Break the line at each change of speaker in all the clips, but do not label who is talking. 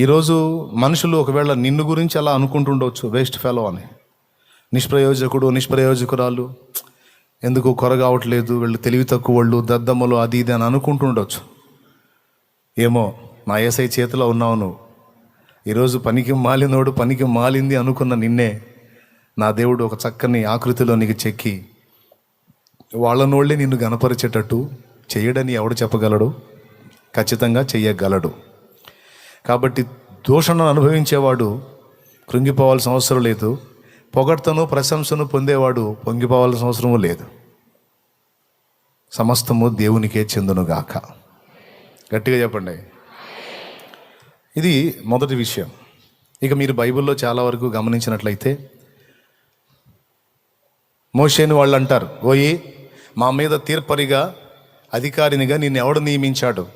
ఈరోజు మనుషులు ఒకవేళ నిన్ను గురించి అలా అనుకుంటుండవచ్చు వేస్ట్ ఫెలో అని. నిష్ప్రయోజకుడు నిష్ప్రయోజకురాలు. ఎందుకు కొరగావట్లేదు వీళ్ళు తెలివి తక్కువ వాళ్ళు దద్దమ్మలు అది ఇది అని అనుకుంటుండొచ్చు. ఏమో నా ఏసై చేతిలో ఉన్నావు నువ్వు. ఈరోజు పనికి మాలినోడు పనికి మాలింది అనుకున్న నిన్నే నా దేవుడు ఒక చక్కని ఆకృతిలో నీకు చెక్కి వాళ్ళనోళ్ళే నిన్ను గనపరిచేటట్టు చేయడని ఎవడు చెప్పగలడు? ఖచ్చితంగా చెయ్యగలడు. కాబట్టి దూషణను అనుభవించేవాడు కృంగిపోవాల్సిన అవసరం లేదు. పొగడ్తను ప్రశంసను పొందేవాడు పొంగిపోవాల్సిన అవసరము లేదు. సమస్తము దేవునికే చెందునుగాక. గట్టిగా చెప్పండి. ఇది మొదటి విషయం. ఇక మీరు బైబిల్లో చాలా వరకు గమనించినట్లయితే మోషేని వాళ్ళు అంటారు ఓయి మా మీద తీర్పరిగా అధికారినిగా నిన్ను ఎవడు నియమించాడు?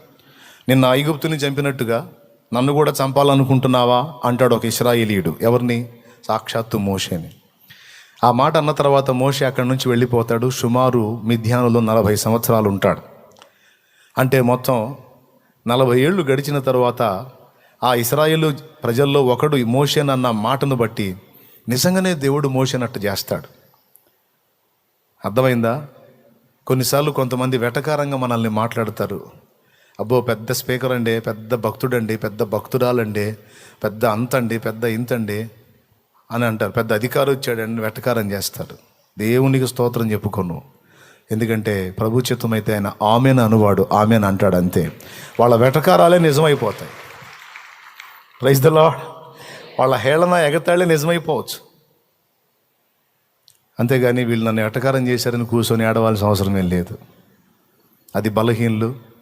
నిన్న ఐగుప్తుని చంపినట్టుగా నన్ను కూడా చంపాలనుకుంటున్నావా? అంటాడు ఒక ఇస్రాయేలీయుడు. ఎవరిని? సాక్షాత్తు మోషేని. ఆ మాట అన్న తర్వాత మోషే అక్కడి నుంచి వెళ్ళిపోతాడు. సుమారు మిథ్యానులో నలభై సంవత్సరాలు ఉంటాడు. అంటే మొత్తం నలభై ఏళ్ళు గడిచిన తర్వాత ఆ ఇస్రాయేలు ప్రజల్లో ఒకడు మోషేనన్న మాటను బట్టి నిజంగానే దేవుడు మోషేనట్టు చేస్తాడు. అర్థమైందా? కొన్నిసార్లు కొంతమంది వెటకారంగా మనల్ని మాట్లాడతారు. అబ్బో పెద్ద స్పీకర్ అండి పెద్ద భక్తుడండి పెద్ద భక్తురాలండి పెద్ద అంతండి పెద్ద ఇంతండి అని అంటారు. పెద్ద అధికారం వచ్చాడని వెటకారం చేస్తారు దేవునికి స్తోత్రం చెప్పుకోను. ఎందుకంటే ప్రభు చిత్తమైతే ఆయన ఆమెను అనువాడు ఆమెను అంటాడు అంతే. వాళ్ళ వెటకారాలే నిజమైపోతాయి. ప్రైజ్ ద లాడ్ వాళ్ళ హేళన ఎగతాళే నిజమైపోవచ్చు. అంతేగాని వీళ్ళు నన్ను ఎటకారం చేశారని కూర్చొని ఆడవలసిన అవసరం ఏం లేదు. అది బలహీనులు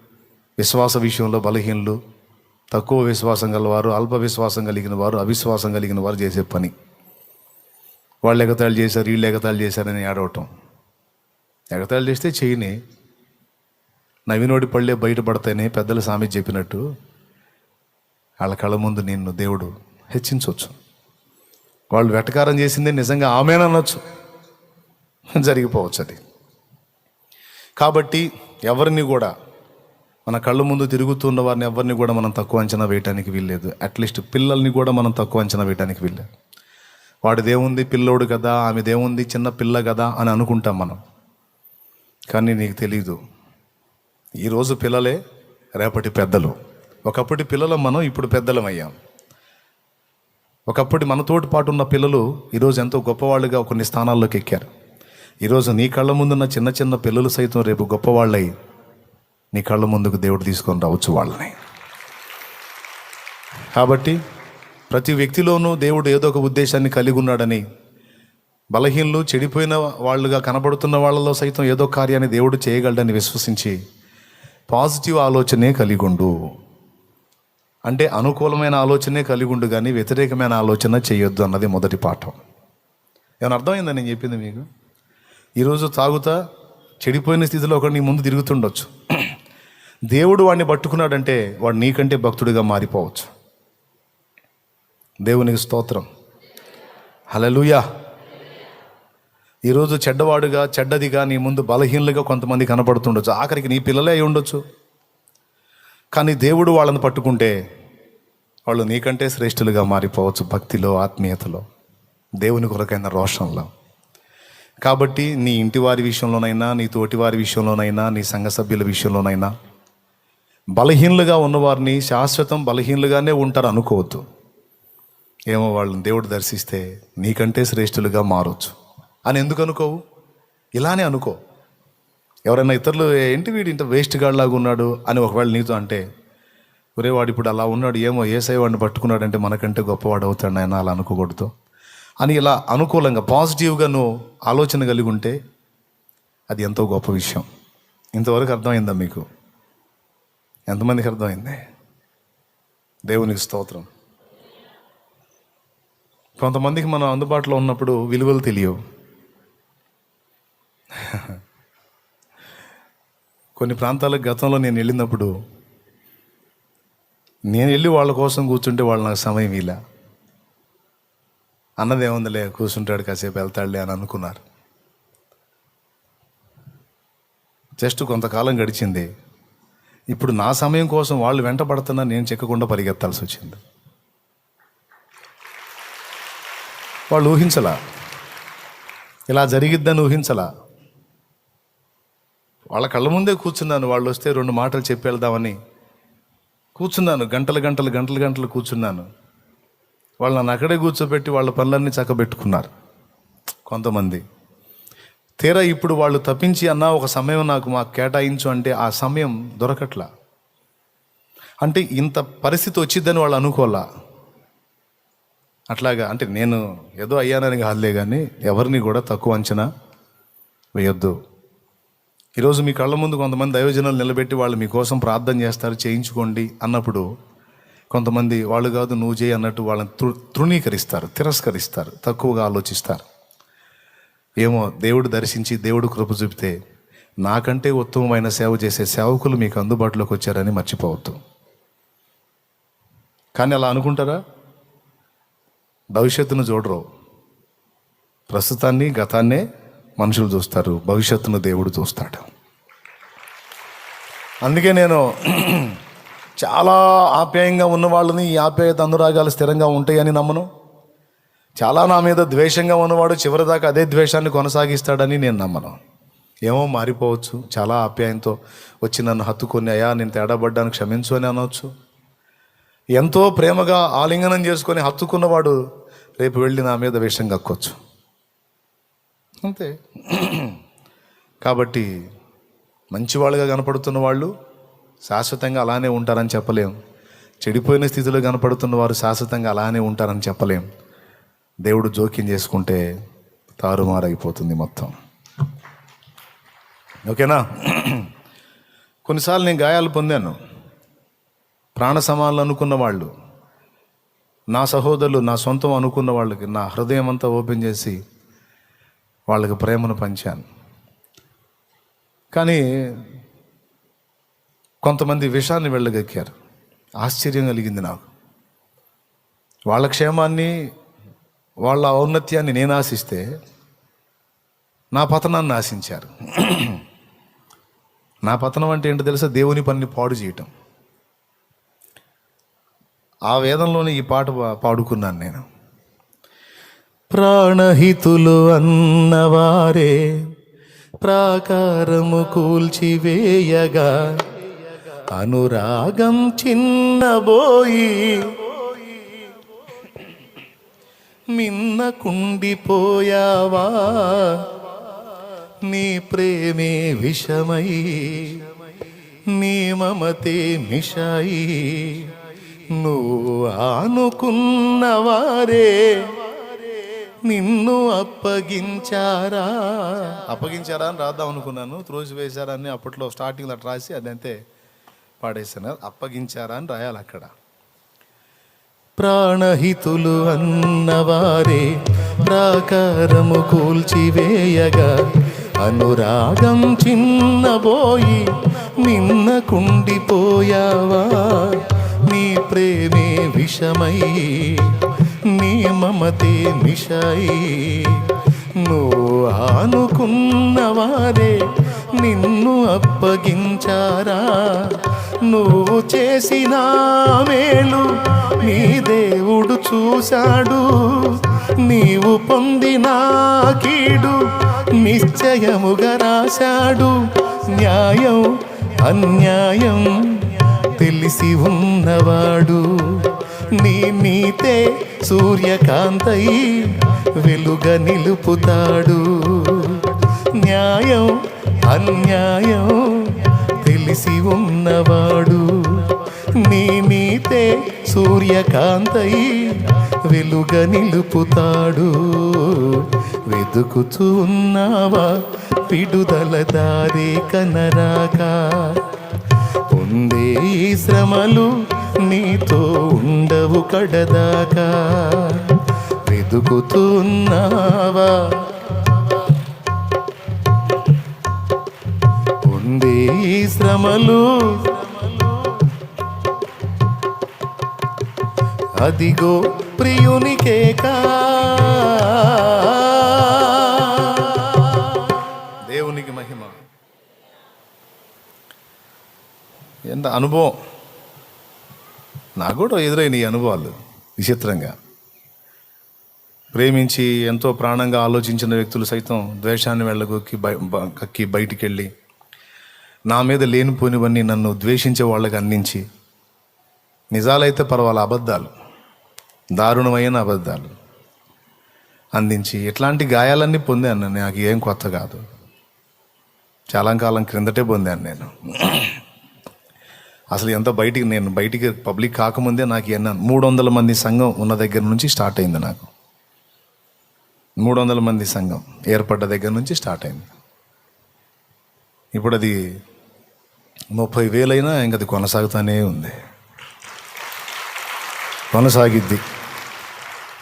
విశ్వాస విషయంలో బలహీనులు తక్కువ విశ్వాసం గలవారు అల్ప విశ్వాసం కలిగిన వారు అవిశ్వాసం కలిగిన వారు చేసే పని. వాళ్ళు ఎగతాళి చేశారు వీళ్ళు ఎగతాళి చేశారని ఆడవటం ఎగతాళి చేస్తే చేయని. నవినోడి పళ్ళే బయటపడతాయని పెద్దల స్వామి చెప్పినట్టు వాళ్ళ కళ్ళ ముందు నిన్ను దేవుడు హెచ్చించవచ్చు. వాళ్ళు వెటకారం చేసిందే నిజంగా ఆమెనొచ్చు జరిగిపోవచ్చు అది. కాబట్టి ఎవరిని కూడా మన కళ్ళ ముందు తిరుగుతున్న వారిని ఎవరిని కూడా మనం తక్కువ అంచనా వేయటానికి వీల్లేదు. అట్లీస్ట్ పిల్లల్ని కూడా మనం తక్కువ అంచనా వేయటానికి వీల్లేదు. వాడిదేముంది పిల్లోడు కదా ఆమెదేముంది చిన్న పిల్ల కదా అని అనుకుంటాం మనం. కానీ నీకు తెలీదు. ఈరోజు పిల్లలే రేపటి పెద్దలు. ఒకప్పటి పిల్లలం మనం ఇప్పుడు పెద్దలం అయ్యాం. ఒకప్పటి మనతోటి పాటు ఉన్న పిల్లలు ఈరోజు ఎంతో గొప్పవాళ్ళుగా కొన్ని స్థానాల్లోకి ఎక్కారు. ఈరోజు నీ కళ్ళ ముందున్న చిన్న చిన్న పిల్లలు సైతం రేపు గొప్పవాళ్ళై నీ కళ్ళ ముందుకు దేవుడు తీసుకొని రావచ్చు వాళ్ళని. కాబట్టి ప్రతి వ్యక్తిలోనూ దేవుడు ఏదో ఒక ఉద్దేశాన్ని కలిగి ఉన్నాడని బలహీనలు చెడిపోయిన వాళ్ళుగా కనబడుతున్న వాళ్ళలో సైతం ఏదో కార్యాన్ని దేవుడు చేయగలడని విశ్వసించి పాజిటివ్ ఆలోచనే కలిగి ఉండు అంటే అనుకూలమైన ఆలోచనే కలిగి ఉండు కానీ వ్యతిరేకమైన ఆలోచన చేయొద్దు అన్నది మొదటి పాఠం. ఏమైనా అర్థమైందా నేను చెప్పింది మీకు? ఈరోజు తాగుతా చెడిపోయిన స్థితిలో ఒకరిని నీ ముందు తిరుగుతుండొచ్చు. దేవుడు వాడిని పట్టుకున్నాడంటే వాడు నీకంటే భక్తుడిగా మారిపోవచ్చు. దేవునికి స్తోత్రం. హలలుయా ఈరోజు చెడ్డవాడుగా చెడ్డదిగా నీ ముందు బలహీనలుగా కొంతమంది కనపడుతుండొచ్చు. ఆఖరికి నీ పిల్లలే అయి ఉండొచ్చు. కానీ దేవుడు వాళ్ళని పట్టుకుంటే వాళ్ళు నీకంటే శ్రేష్ఠులుగా మారిపోవచ్చు భక్తిలో ఆత్మీయతలో దేవుని కొరకైన రోషంలో. కాబట్టి నీ ఇంటి వారి విషయంలోనైనా నీ తోటి వారి విషయంలోనైనా నీ సంఘ సభ్యుల విషయంలోనైనా బలహీనులుగా ఉన్నవారిని శాశ్వతం బలహీనులుగానే ఉంటారు అనుకోవద్దు. ఏమో వాళ్ళని దేవుడు దర్శిస్తే నీకంటే శ్రేష్ఠులుగా మారొచ్చు. అని ఎందుకు అనుకోవు? ఇలానే అనుకో. ఎవరైనా ఇతరులు ఏంటి వీడు ఇంత వేస్ట్ గాడ్లాగా ఉన్నాడు? అని ఒకవేళ నీతో అంటే ఒరే వాడు ఇప్పుడు అలా ఉన్నాడు ఏమో ఏసై వాడిని పట్టుకున్నాడంటే మనకంటే గొప్పవాడు అవుతాడు ఆయన అలా అనుకోకూడదు. అని ఇలా అనుకూలంగా పాజిటివ్గా నువ్వు ఆలోచన కలిగి ఉంటే అది ఎంతో గొప్ప విషయం. ఇంతవరకు అర్థమైందా మీకు? ఎంతమందికి అర్థమైంది? దేవునికి స్తోత్రం. కొంతమందికి మనం అందుబాటులో ఉన్నప్పుడు విలువలు తెలియవు. కొన్ని ప్రాంతాలకు గతంలో నేను వెళ్ళినప్పుడు నేను వెళ్ళి వాళ్ళ కోసం కూర్చుంటే వాళ్ళు నాకు సమయం ఇలా అన్నదేముందిలే కూర్చుంటాడు కాసేపు వెళ్తాడులే అని అనుకున్నారు. జస్ట్ కొంతకాలం గడిచింది. ఇప్పుడు నా సమయం కోసం వాళ్ళు వెంట పడుతున్నా నేను చెక్కకుండా పరిగెత్తాల్సి వచ్చింది. వాళ్ళు ఊహించలా. ఇలా జరిగిద్దని ఊహించలా. వాళ్ళ కళ్ళ ముందే కూర్చున్నాను. వాళ్ళు వస్తే రెండు మాటలు చెప్పి వెళ్దామని కూర్చున్నాను. గంటలు గంటలు గంటలు గంటలు కూర్చున్నాను. వాళ్ళు నన్ను అక్కడే కూర్చోబెట్టి వాళ్ళ పనులన్నీ చక్కబెట్టుకున్నారు. కొంతమంది తీరా ఇప్పుడు వాళ్ళు తప్పించి అన్న ఒక సమయం నాకు మాకు కేటాయించు అంటే ఆ సమయం దొరకట్లా. అంటే ఇంత పరిస్థితి వచ్చిద్దని వాళ్ళు అనుకోలా అట్లాగా అంటే నేను ఏదో అయ్యానని కాదులే కానీ ఎవరిని కూడా తక్కువ అంచనా వేయొద్దు. ఈరోజు మీ కళ్ళ ముందు కొంతమంది దైవజనాలు నిలబెట్టి వాళ్ళు మీకోసం ప్రార్థన చేస్తారు చేయించుకోండి అన్నప్పుడు కొంతమంది వాళ్ళు కాదు నువ్వు చేయి అన్నట్టు వాళ్ళని తృ తృణీకరిస్తారు తిరస్కరిస్తారు తక్కువగా ఆలోచిస్తారు. ఏమో దేవుడు దర్శించి దేవుడు కృప చూపితే నాకంటే ఉత్తమమైన సేవ చేసే సేవకులు మీకు అందుబాటులోకి వచ్చారని మర్చిపోవద్దు. కానీ అలా అనుకుంటారా? భవిష్యత్తును చూడరు. ప్రస్తుతాన్ని గతాన్నే మనుషులు చూస్తారు. భవిష్యత్తును దేవుడు చూస్తాడు. అందుకే నేను చాలా ఆప్యాయంగా ఉన్న వాళ్ళని ఈ ఆప్యాయత అనురాగాలు స్థిరంగా ఉంటాయని నమ్మను. చాలా నా మీద ద్వేషంగా ఉన్నవాడు చివరిదాకా అదే ద్వేషాన్ని కొనసాగిస్తాడని నేను నమ్మను. ఏమో మారిపోవచ్చు చాలా ఆప్యాయంతో వచ్చి నన్ను హత్తుకొని అయ్యా నేను తేడాపడ్డాను క్షమించు అని అనవచ్చు ఎంతో ప్రేమగా ఆలింగనం చేసుకొని హత్తుకున్నవాడు రేపు వెళ్ళి నా మీద విషం కక్కొచ్చు. అంతే. కాబట్టి మంచివాళ్ళుగా కనపడుతున్న వాళ్ళు శాశ్వతంగా అలానే ఉంటారని చెప్పలేం. చెడిపోయిన స్థితిలో కనపడుతున్న వారు శాశ్వతంగా అలానే ఉంటారని చెప్పలేం. దేవుడు జోక్యం చేసుకుంటే తారుమారైపోతుంది మొత్తం. ఓకేనా? కొన్నిసార్లు నేను గాయాలు పొందాను. ప్రాణ సమానులు అనుకున్న వాళ్ళు నా సహోదరులు నా సొంతం అనుకున్న వాళ్ళకి నా హృదయం అంతా ఓపెన్ చేసి వాళ్ళకి ప్రేమను పంచాను. కానీ కొంతమంది విషాన్ని వెళ్ళగక్కారు. ఆశ్చర్యం కలిగింది నాకు. వాళ్ళ క్షేమాన్ని వాళ్ళ ఔన్నత్యాన్ని నేను ఆశిస్తే నా పతనాన్ని ఆశించారు. నా పతనం అంటే ఏంటో తెలుసా? దేవుని పనిని పాడు చేయటం. ఆ వేదంలోనే ఈ పాట పా- పాడుకున్నాను నేను. ప్రాణహితులు అన్నవారే ప్రాకారము కూల్చివేయగా అనురాగం చిన్నబోయి నిన్న కుండిపోయావా నీ ప్రేమే విషమై నీ మమతే మిషాయి. నువ్వు ఆనుకున్నవారే నిన్ను అప్పగించారా? అప్పగించారా అని రాద్దాం అనుకున్నాను. త్రోసి వేశారా అని అప్పట్లో స్టార్టింగ్లో అట్లా రాసి అదంతే పాడేశాను. అప్పగించారా అని రాయాలి అక్కడ. ప్రాణహితులు అన్నవారే ప్రాకారము కూల్చివేయగా. అనురాగం చిన్నబోయి నిన్న కుండిపోయావా? నీ ప్రేమే విషమై నీ మమతే మిషయి నువ్వు ఆనుకున్నవారే నిన్ను అప్పగించారా? నువ్వు చేసిన మేలు నీ దేవుడు చూశాడు. నీవు పొందిన కీడు నిశ్చయముగా రాశాడు. న్యాయం అన్యాయం తెలిసి ఉన్నవాడు. నీ నీతే సూర్యకాంతై వెలుగ నిలుపుతాడు. న్యాయం అన్యాయం తెలిసి ఉన్నవాడు. నీ నీతే సూర్యకాంతై వెలుగ నిలుపుతాడు. వెతుకుతూ ఉన్నావా విడుదల దారి కనరాగా ఉందే ఈ శ్రమలు నీతో ఉండవు కడదాకా. వెతుకుతున్నావా శ్రమలు అదిగో ప్రియునికేకా దేవునికి మహిమ. ఎంత అనుభవం. నాకు కూడా ఎదురైన ఈ అనుభవాలు విచిత్రంగా. ప్రేమించి ఎంతో ప్రాణంగా ఆలోచించిన వ్యక్తులు సైతం ద్వేషాన్ని వెళ్ళగొక్కి బయ కక్కి బయటికి వెళ్ళి నా మీద లేనిపోనివన్నీ నన్ను ద్వేషించే వాళ్ళకి అందించి నిజాలైతే పర్వాలే అబద్ధాలు. దారుణమైన అబద్ధాలు అందించి ఇట్లాంటి గాయాలన్నీ పొందాను నాకు ఏం కొత్త కాదు. చాలా కాలం క్రిందటే పొందాను నేను. అసలు ఎంత బయటికి నేను బయటికి పబ్లిక్ కాకముందే నాకు ఎన్న మూడు వందల మంది సంఘం ఉన్న దగ్గర నుంచి స్టార్ట్ అయింది నాకు. మూడు వందల మంది సంఘం ఏర్పడ్డ దగ్గర నుంచి స్టార్ట్ అయింది. ఇప్పుడు అది ముప్పై వేలైనా ఇంక అది కొనసాగుతూనే ఉంది. కొనసాగిద్ది.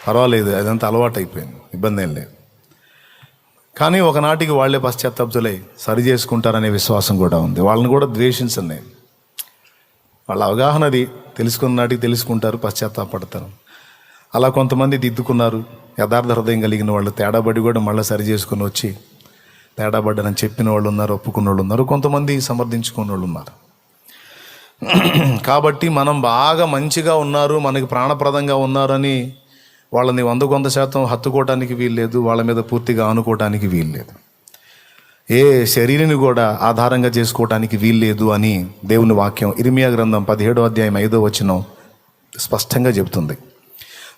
పర్వాలేదు అదంతా అలవాటు అయిపోయింది ఇబ్బంది ఏం లేదు. కానీ ఒకనాటికి వాళ్ళే పశ్చాత్తాప్తులై సరి చేసుకుంటారనే విశ్వాసం కూడా ఉంది. వాళ్ళని కూడా ద్వేషించండి వాళ్ళ అవగాహన అది. తెలుసుకున్న నాటికి తెలుసుకుంటారు పశ్చాత్తాపడతారు. అలా కొంతమంది దిద్దుకున్నారు. యథార్థ హృదయం కలిగిన వాళ్ళు తేడాబడి కూడా మళ్ళీ సరి చేసుకుని వచ్చి తేడాబడ్డనని చెప్పిన వాళ్ళు ఉన్నారు ఒప్పుకున్న వాళ్ళు ఉన్నారు కొంతమంది సమర్థించుకున్న వాళ్ళు ఉన్నారు. కాబట్టి మనం బాగా మంచిగా ఉన్నారు మనకి ప్రాణప్రదంగా ఉన్నారని వాళ్ళని వంద కొంత శాతం హత్తుకోవటానికి వీల్లేదు వాళ్ళ మీద పూర్తిగా ఆనుకోవటానికి వీల్లేదు. ఏ శరీరిని కూడా ఆధారంగా చేసుకోవటానికి వీల్లేదు అని దేవుని వాక్యం ఇరిమియా గ్రంథం పదిహేడో అధ్యాయం ఐదో వచనం స్పష్టంగా చెబుతుంది.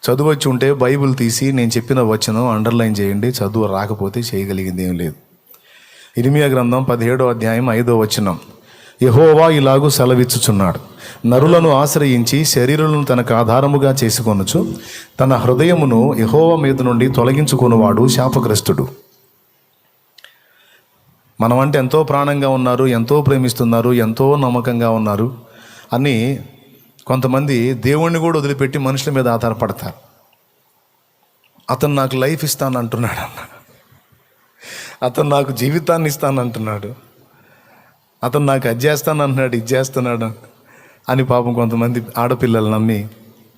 చదువు వచ్చి ఉంటే బైబిల్ తీసి నేను చెప్పిన వచనం అండర్లైన్ చేయండి చదువు రాకపోతే చేయగలిగింది ఏం లేదు. ఇరిమియా గ్రంథం పదిహేడో అధ్యాయం ఐదో వచనం. యహోవా ఇలాగూ సెలవిచ్చుచున్నాడు. నరులను ఆశ్రయించి శరీరులను తనకు ఆధారముగా చేసుకొనుచు తన హృదయమును యహోవా మీద నుండి తొలగించుకునేవాడు శాపగ్రస్తుడు. మనం అంటే ఎంతో ప్రాణంగా ఉన్నారు ఎంతో ప్రేమిస్తున్నారు ఎంతో నమ్మకంగా ఉన్నారు అని కొంతమంది దేవుణ్ణి కూడా వదిలిపెట్టి మనుషుల మీద ఆధారపడతారు. అతను నాకు లైఫ్ ఇస్తాను అంటున్నాడు అన్న అతను నాకు జీవితాన్ని ఇస్తాను అంటున్నాడు అతను నాకు అది చేస్తాను అంటున్నాడు ఇది చేస్తున్నాడు అని పాపం కొంతమంది ఆడపిల్లలు నమ్మి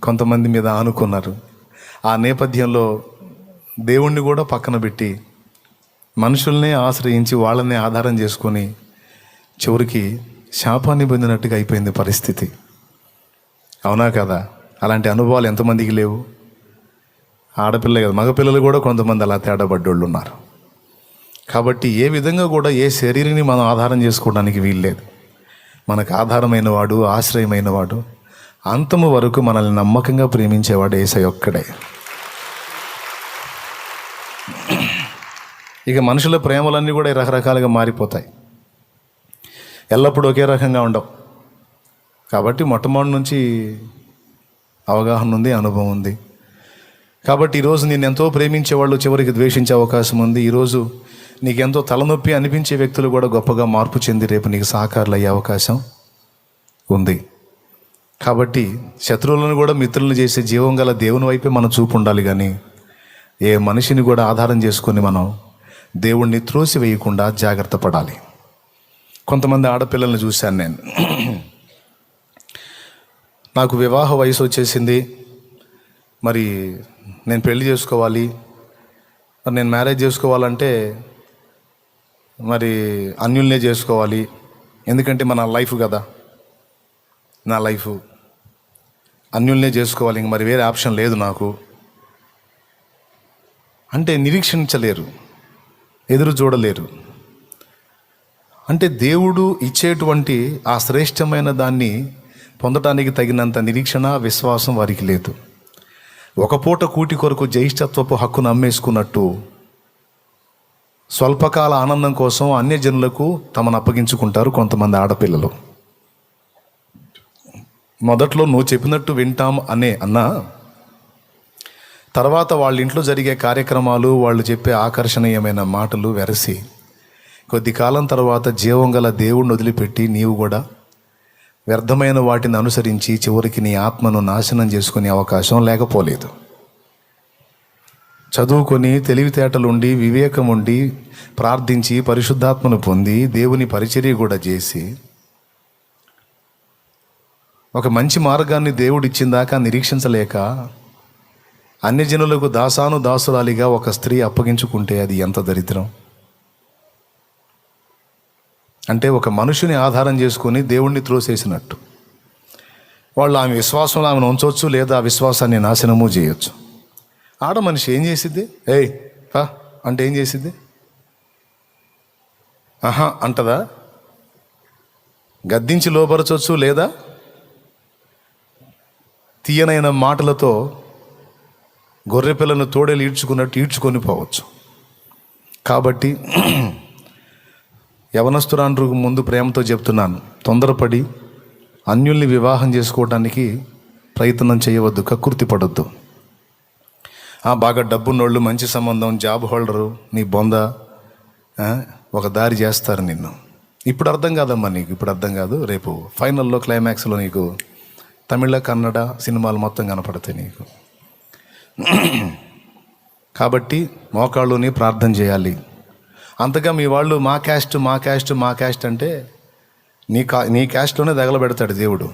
కొంతమంది మీద ఆనుకున్నారు. ఆ నేపథ్యంలో దేవుణ్ణి కూడా పక్కన పెట్టి మనుషుల్నే ఆశ్రయించి వాళ్ళనే ఆధారం చేసుకొని చివరికి శాపాన్ని పొందినట్టుగా అయిపోయింది పరిస్థితి. అవునా కదా? అలాంటి అనుభవాలు ఎంతమందికి లేవు? ఆడపిల్ల కదా. మగపిల్లలు కూడా కొంతమంది అలా తేడాబడ్డోళ్ళు ఉన్నారు కాబట్టి ఏ విధంగా కూడా ఏ శరీరాన్ని మనం ఆధారం చేసుకోవడానికి వీల్లేదు. మనకు ఆధారమైన వాడు ఆశ్రయమైన వాడు అంతము వరకు మనల్ని నమ్మకంగా ప్రేమించేవాడు ఏసై ఒక్కడే. ఇక మనుషుల ప్రేమలన్నీ కూడా రకరకాలుగా మారిపోతాయి. ఎల్లప్పుడూ ఒకే రకంగా ఉండవు. కాబట్టి మొట్టమొదటి నుంచి అవగాహన ఉంది అనుభవం ఉంది. కాబట్టి ఈరోజు నేను ఎంతో ప్రేమించే వాళ్ళు చివరికి ద్వేషించే అవకాశం ఉంది. ఈరోజు నీకెంతో తలనొప్పి అనిపించే వ్యక్తులు కూడా గొప్పగా మార్పు చెంది రేపు నీకు సహకారులు అయ్యే అవకాశం ఉంది. కాబట్టి శత్రువులను కూడా మిత్రులను చేసే జీవం గల దేవుని వైపే మనం చూపు ఉండాలి కానీ ఏ మనిషిని కూడా ఆధారం చేసుకొని మనం దేవుణ్ణి త్రోసి వేయకుండా జాగ్రత్త పడాలి. కొంతమంది ఆడపిల్లల్ని చూశాను నేను. నాకు వివాహ వయసు వచ్చేసింది. మరి నేను పెళ్ళి చేసుకోవాలి. మరి నేను మ్యారేజ్ చేసుకోవాలంటే మరి అన్యుల్నే చేసుకోవాలి. ఎందుకంటే మన లైఫ్ కదా. నా లైఫ్. అన్యుల్నే చేసుకోవాలి. ఇంక మరి వేరే ఆప్షన్ లేదు నాకు. అంటే నిరీక్షించలేరు. ఎదురు చూడలేరు. అంటే దేవుడు ఇచ్చేటువంటి ఆ శ్రేష్టమైన దాన్ని పొందటానికి తగినంత నిరీక్షణ విశ్వాసం వారికి లేదు. ఒక పూట కూటి కొరకు జ్యేష్ఠత్వపు హక్కును అమ్మేసుకున్నట్టు స్వల్పకాల ఆనందం కోసం అన్యజనులకు తమను అప్పగించుకుంటారు కొంతమంది ఆడపిల్లలు. మొదట్లో నువ్వు చెప్పినట్టు వింటాం అనే అన్న తర్వాత వాళ్ళ ఇంట్లో జరిగే కార్యక్రమాలు వాళ్ళు చెప్పే ఆకర్షణీయమైన మాటలు వెరసి కొద్ది కాలం తర్వాత జీవం గల దేవుణ్ణి వదిలిపెట్టి నీవు కూడా వ్యర్థమైన వాటిని అనుసరించి చివరికి నీ ఆత్మను నాశనం చేసుకునే అవకాశం లేకపోలేదు. చదువుకొని తెలివితేటలుండి వివేకం ఉండి ప్రార్థించి పరిశుద్ధాత్మను పొంది దేవుని పరిచర్య కూడా చేసి ఒక మంచి మార్గాన్ని దేవుడు ఇచ్చిందాకా నిరీక్షించలేక అన్యజనులకు దాసాను దాసురాలిగా ఒక స్త్రీ అప్పగించుకుంటే అది ఎంత దరిద్రం. అంటే ఒక మనుషుని ఆధారం చేసుకొని దేవుణ్ణి త్రోసేసినట్టు వాళ్ళు ఆమె విశ్వాసంలో ఆమెను ఉంచవచ్చు లేదా ఆ విశ్వాసాన్ని నాశనము చేయొచ్చు. ఆడ మనిషి ఏం చేసిద్ది? ఏయ్ పా అంటే ఏం చేసిద్ది? ఆహా అంటదా? గద్దించి లోపరచవచ్చు లేదా? తీయనైన మాటలతో గొర్రె పిల్లను తోడేలు ఈడ్చుకున్నట్టు ఈడ్చుకొని పోవచ్చు. కాబట్టి యవనస్తురాండ్రు ముందు ప్రేమతో చెప్తున్నాను. తొందరపడి అన్యుల్ని వివాహం చేసుకోవడానికి ప్రయత్నం చేయవద్దు కకృతి పడొద్దు. బాగా డబ్బున్నోళ్ళు మంచి సంబంధం జాబ్ హోల్డరు నీ బొంద ఒక దారి చేస్తారు నిన్ను. ఇప్పుడు అర్థం కాదమ్మా నీకు ఇప్పుడు అర్థం కాదు. రేపు ఫైనల్లో క్లైమాక్స్లో నీకు తమిళ కన్నడ సినిమాలు మొత్తం కనపడతాయి నీకు. కాబట్టి మోకాళ్ళుని ప్రార్థన చేయాలి. అంతగా మీ వాళ్ళు మా క్యాస్ట్ మా క్యాస్ట్ మా క్యాస్ట్ అంటే నీ కా నీ క్యాస్ట్లోనే తగలబెడతాడు దేవుడు.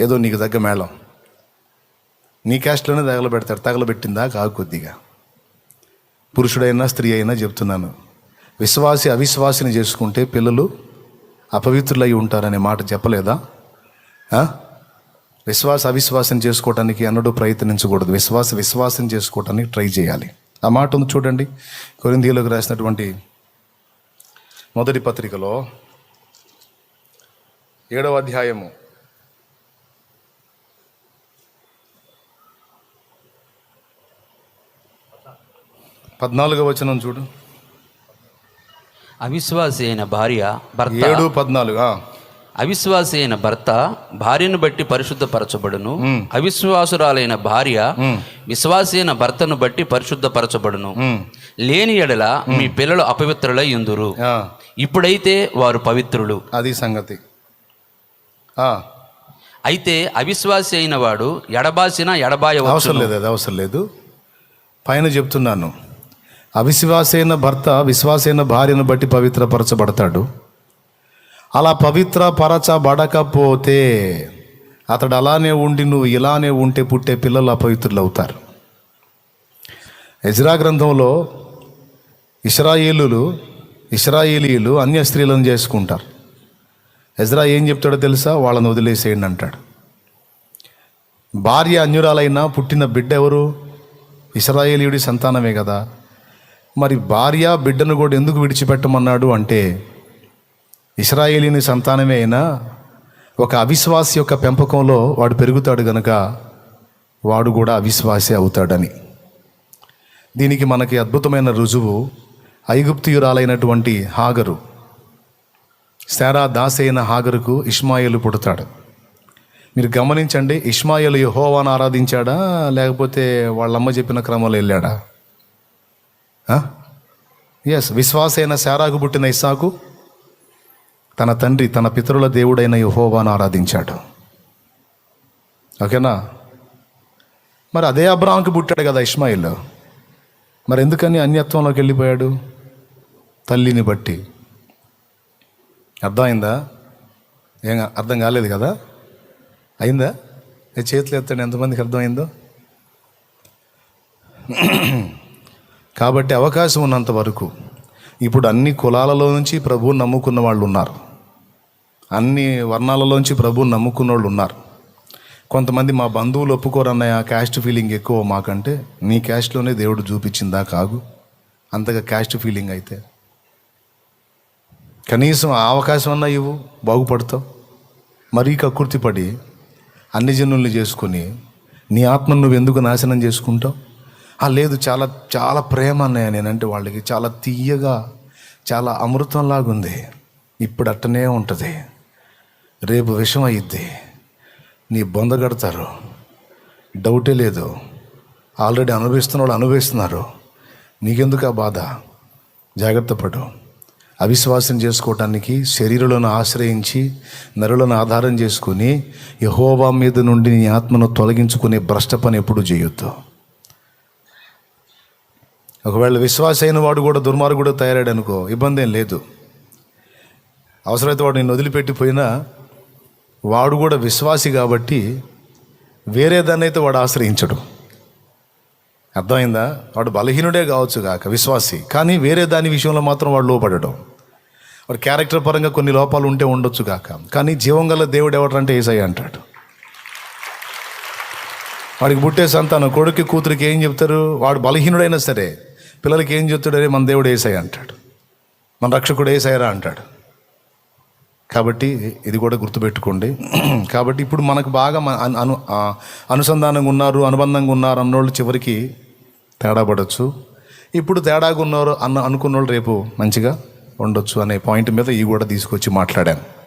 ఏదో నీకు తగ్గ మేళం. నీ క్యాస్ట్లోనే తగలబెడతాడు. తగలబెట్టిందా? కాదు కొద్దిగా. పురుషుడైనా స్త్రీ అయినా చెప్తున్నాను. విశ్వాసి అవిశ్వాసిని చేసుకుంటే పిల్లలు అపవిత్రులై ఉంటారనే మాట చెప్పలేదా? విశ్వాస అవిశ్వాసం చేసుకోవడానికి అన్నడు ప్రయత్నించకూడదు. విశ్వాస విశ్వాసం చేసుకోవడానికి ట్రై చేయాలి. ఆ మాట ఉంది చూడండి. కొరిందీలోకి రాసినటువంటి మొదటి పత్రికలో ఏడవ అధ్యాయము. పద్నాలుగో వచనం చూడు.
అవిశ్వాసి అయిన భార్య భర్త
ఏడు పద్నాలుగు.
అవిశ్వాసి అయిన భర్త భార్యను బట్టి పరిశుద్ధపరచబడును. అవిశ్వాసురాలైన భార్య విశ్వాసి అయిన భర్తను బట్టి పరిశుద్ధపరచబడును. లేని ఎడల మీ పిల్లలు అపవిత్రులై ఎందురు ఇప్పుడైతే వారు పవిత్రులు.
అది సంగతి.
అయితే అవిశ్వాసి అయిన వాడు ఎడబాసిన ఎడబాయవచ్చు
అవసరం లేదు అది అవసరం లేదు. పైన చెప్తున్నాను. అవిశ్వాసైన భర్త విశ్వాసైన భార్యను బట్టి పవిత్రపరచబడతాడు. అలా పవిత్రపరచబడకపోతే అతడు అలానే ఉండి నువ్వు ఇలానే ఉంటే పుట్టే పిల్లలు అపవిత్రులు అవుతారు ఎజ్రా గ్రంథంలో ఇస్రాయేలులు ఇస్రాయేలీలు అన్య స్త్రీలను చేసుకుంటారు. ఎజ్రా ఏం చెప్తాడో తెలుసా? వాళ్ళని వదిలేసేయండి అంటాడు. భార్య అన్యురాలైనా పుట్టిన బిడ్డ ఎవరు? ఇస్రాయేలీయుడి సంతానమే కదా. మరి భార్య బిడ్డను కూడా ఎందుకు విడిచిపెట్టమన్నాడు అంటే ఇస్రాయేలీని సంతానమే అయినా ఒక అవిశ్వాసి యొక్క పెంపకంలో వాడు పెరుగుతాడు గనక వాడు కూడా అవిశ్వాసే అవుతాడని. దీనికి మనకి అద్భుతమైన రుజువు ఐగుప్తియురాలైనటువంటి హాగరు. శారా దాసైన హాగరుకు ఇష్మాయేలు పుడతాడు. మీరు గమనించండి ఇష్మాయేలు యహోవాను ఆరాధించాడా లేకపోతే వాళ్ళమ్మ చెప్పిన క్రమంలో వెళ్ళాడా? ఎస్ విశ్వాసైన శారాకు పుట్టిన ఇస్సాకు తన తండ్రి తన పితరుల దేవుడైన యహోవాను ఆరాధించాడు. ఓకేనా? మరి అదే అబ్రాహంకి పుట్టాడు కదా ఇస్మాయిల్ మరి ఎందుకని అన్యత్వంలోకి వెళ్ళిపోయాడు? తల్లిని బట్టి. అర్థమైందా? ఏం అర్థం కాలేదు కదా? అయిందా? చేతులు ఎత్తాడు ఎంతమందికి అర్థమైందో? కాబట్టి అవకాశం ఉన్నంత వరకు ఇప్పుడు అన్ని కులాలలో నుంచి ప్రభువు నమ్ముకున్న వాళ్ళు ఉన్నారు. అన్ని వర్ణాలలోంచి ప్రభువుని నమ్ముకున్న వాళ్ళు ఉన్నారు. కొంతమంది మా బంధువులు ఒప్పుకోరన్నయ్య క్యాస్ట్ ఫీలింగ్ ఎక్కువ మాకంటే నీ క్యాస్ట్లోనే దేవుడు చూపించిందా కాగు అంతగా క్యాస్ట్ ఫీలింగ్ అయితే. కనీసం ఆ అవకాశం అన్నా ఇవ్వు బాగుపడతావు. మరీ కక్కుర్తిపడి అన్ని జనుల్ని చేసుకొని నీ ఆత్మను నువ్వు ఎందుకు నాశనం చేసుకుంటావు? లేదు చాలా చాలా ప్రేమ అన్నయ్య నేనంటే వాళ్ళకి చాలా తీయగా చాలా అమృతంలాగుంది. ఇప్పుడు అట్టనే ఉంటుంది. రేపు విషం అయ్యిద్ది నీ బొందగడతారు డౌటే లేదు. ఆల్రెడీ అనుభవిస్తున్న వాళ్ళు అనుభవిస్తున్నారు. నీకెందుకు ఆ బాధ? జాగ్రత్త పడు. అవిశ్వాసం చేసుకోవటానికి శరీరులను ఆశ్రయించి నరులను ఆధారం చేసుకుని యహోవా మీద నుండి నీ ఆత్మను తొలగించుకునే భ్రష్ట పని ఎప్పుడు చేయొద్దు. ఒకవేళ విశ్వాస అయిన వాడు కూడా దుర్మార్గుడు తయారాడు అనుకో ఇబ్బంది ఏం లేదు. అవసరమైతే వాడు నేను వదిలిపెట్టిపోయినా వాడు కూడా విశ్వాసి కాబట్టి వేరే దాన్ని అయితే వాడు ఆశ్రయించడు. అర్థమైందా? వాడు బలహీనుడే కావచ్చు కాక విశ్వాసి. కానీ వేరే దాని విషయంలో మాత్రం వాడు లోపడడం. వాడు క్యారెక్టర్ పరంగా కొన్ని లోపాలు ఉంటే ఉండొచ్చు కాక. కానీ జీవం గల దేవుడు ఎవడంటే ఏసై అంటాడు. వాడికి పుట్టే సంతానం కొడుకు కూతురికి ఏం చెప్తారు? వాడు బలహీనుడైనా సరే పిల్లలకి ఏం చెప్తాడు మన దేవుడు ఏసాయి అంటాడు. మన రక్షకుడు ఏసాయరా అంటాడు. కాబట్టి ఇది కూడా గుర్తుపెట్టుకోండి. కాబట్టి ఇప్పుడు మనకు బాగా అను- అను అనుసంధానంగా ఉన్నారు అనుబంధంగా ఉన్నారు అన్నోళ్ళు చివరికి తేడా పడవచ్చు ఇప్పుడు తేడాగా ఉన్నారు అన్న అనుకున్న వాళ్ళు రేపు మంచిగా ఉండొచ్చు అనే పాయింట్ మీద ఇవి కూడా తీసుకొచ్చి మాట్లాడాను.